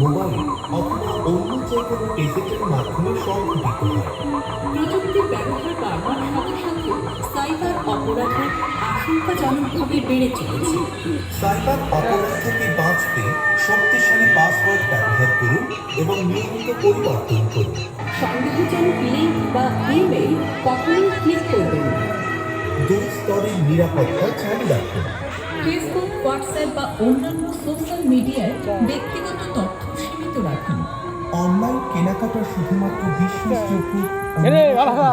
Mobile অথবা অন্য যে কোনো ডিজিটাল মাধ্যমে সংঘটিত হয় প্রযুক্তির ব্যবহার বাড়বার সাথে সাথে সাইবার অপরাধের আশঙ্কাজনকভাবে বেড়ে চলেছে। সাইবার অপরাধ থেকে বাঁচতে শক্তিশালী পাসওয়ার্ড ব্যবহার করুন এবং নিয়মিত পরিবর্তন করুন। সন্দেহজনক লিঙ্ক বা ইমেইল কখনোই ক্লিক করবেন না। দুই স্তরের নিরাপত্তা চালু রাখুন। ফেসবুক হোয়াটসঅ্যাপ বা অন্যান্য সোশ্যাল মিডিয়ায় ব্যক্তিগত তথ্য রাখুন অনলাইন কেনাকাটা শুধুমাত্র বিশ্বাসযোগ্য এরে, বাড়া।